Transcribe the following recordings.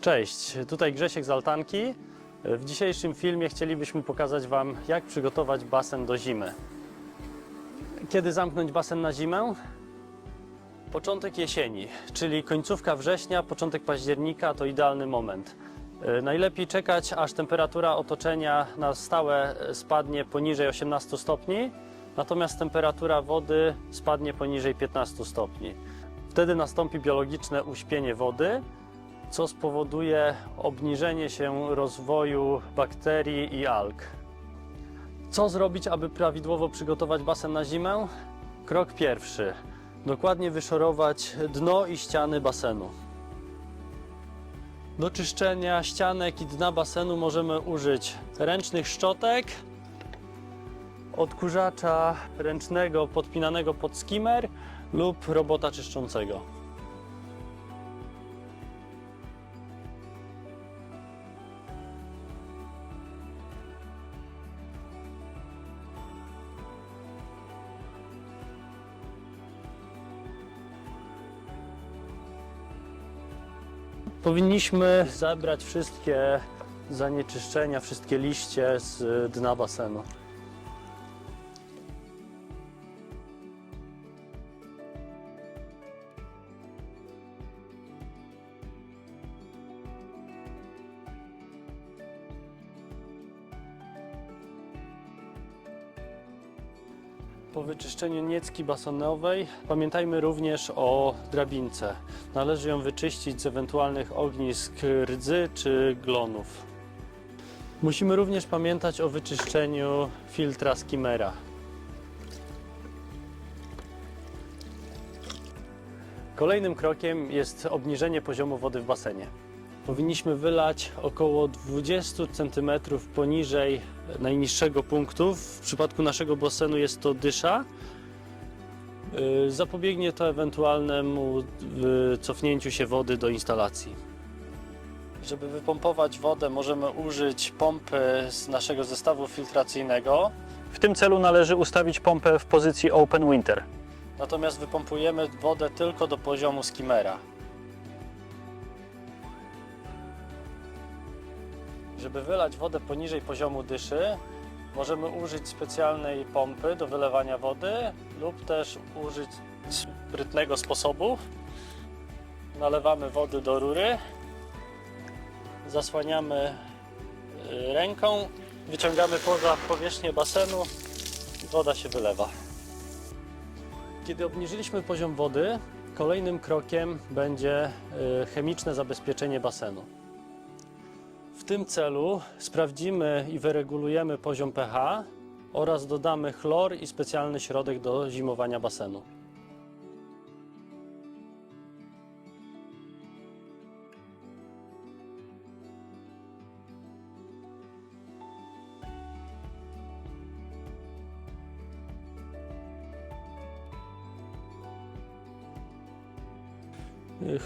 Cześć, tutaj Grzesiek z Altanki. W dzisiejszym filmie chcielibyśmy pokazać Wam, jak przygotować basen do zimy. Kiedy zamknąć basen na zimę? Początek jesieni, czyli końcówka września, początek października to idealny moment. E, Najlepiej czekać, aż temperatura otoczenia na stałe spadnie poniżej 18 stopni, natomiast temperatura wody spadnie poniżej 15 stopni. Wtedy nastąpi biologiczne uśpienie wody, co spowoduje obniżenie się rozwoju bakterii i alg. Co zrobić, aby prawidłowo przygotować basen na zimę? Krok pierwszy. Dokładnie wyszorować dno i ściany basenu. Do czyszczenia ścianek i dna basenu możemy użyć ręcznych szczotek, odkurzacza ręcznego podpinanego pod skimmer lub robota czyszczącego. Powinniśmy zabrać wszystkie zanieczyszczenia, wszystkie liście z dna basenu. Po wyczyszczeniu niecki basenowej pamiętajmy również o drabince. Należy ją wyczyścić z ewentualnych ognisk rdzy czy glonów. Musimy również pamiętać o wyczyszczeniu filtra skimmera. Kolejnym krokiem jest obniżenie poziomu wody w basenie. Powinniśmy wylać około 20 cm poniżej najniższego punktu. W przypadku naszego basenu jest to dysza. Yy, Zapobiegnie to ewentualnemu yy, cofnięciu się wody do instalacji. Żeby wypompować wodę, możemy użyć pompy z naszego zestawu filtracyjnego. W tym celu należy ustawić pompę w pozycji Open Winter. Natomiast wypompujemy wodę tylko do poziomu skimmera. Żeby wylać wodę poniżej poziomu dyszy, możemy użyć specjalnej pompy do wylewania wody lub też użyć sprytnego sposobu. Nalewamy wody do rury, zasłaniamy y, ręką, wyciągamy poza powierzchnię basenu i woda się wylewa. Kiedy obniżyliśmy poziom wody, kolejnym krokiem będzie y, chemiczne zabezpieczenie basenu. W tym celu sprawdzimy i wyregulujemy poziom pH oraz dodamy chlor i specjalny środek do zimowania basenu.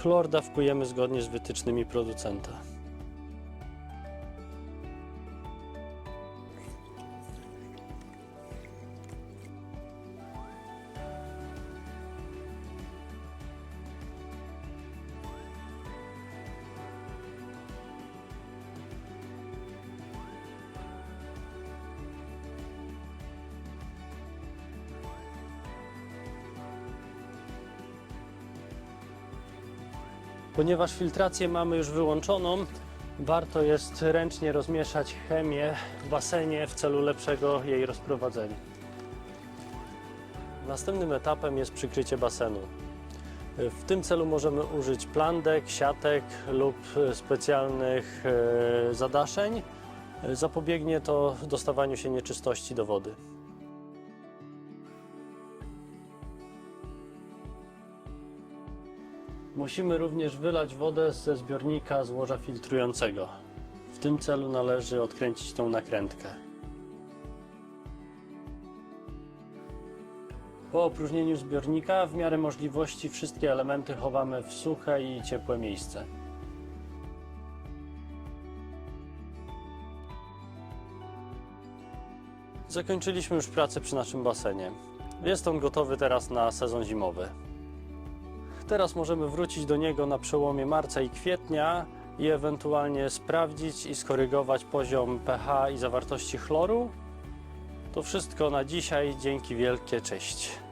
Chlor dawkujemy zgodnie z wytycznymi producenta. Ponieważ filtrację mamy już wyłączoną, warto jest ręcznie rozmieszać chemię w basenie w celu lepszego jej rozprowadzenia. Następnym etapem jest przykrycie basenu. W tym celu możemy użyć plandek, siatek lub specjalnych e, zadaszeń. Zapobiegnie to dostawaniu się nieczystości do wody. Musimy również wylać wodę ze zbiornika złoża filtrującego. W tym celu należy odkręcić tą nakrętkę. Po opróżnieniu zbiornika w miarę możliwości wszystkie elementy chowamy w suche i ciepłe miejsce. Zakończyliśmy już pracę przy naszym basenie. Jest on gotowy teraz na sezon zimowy. Teraz możemy wrócić do niego na przełomie marca i kwietnia i ewentualnie sprawdzić i skorygować poziom pH i zawartości chloru. To wszystko na dzisiaj. Dzięki wielkie, cześć.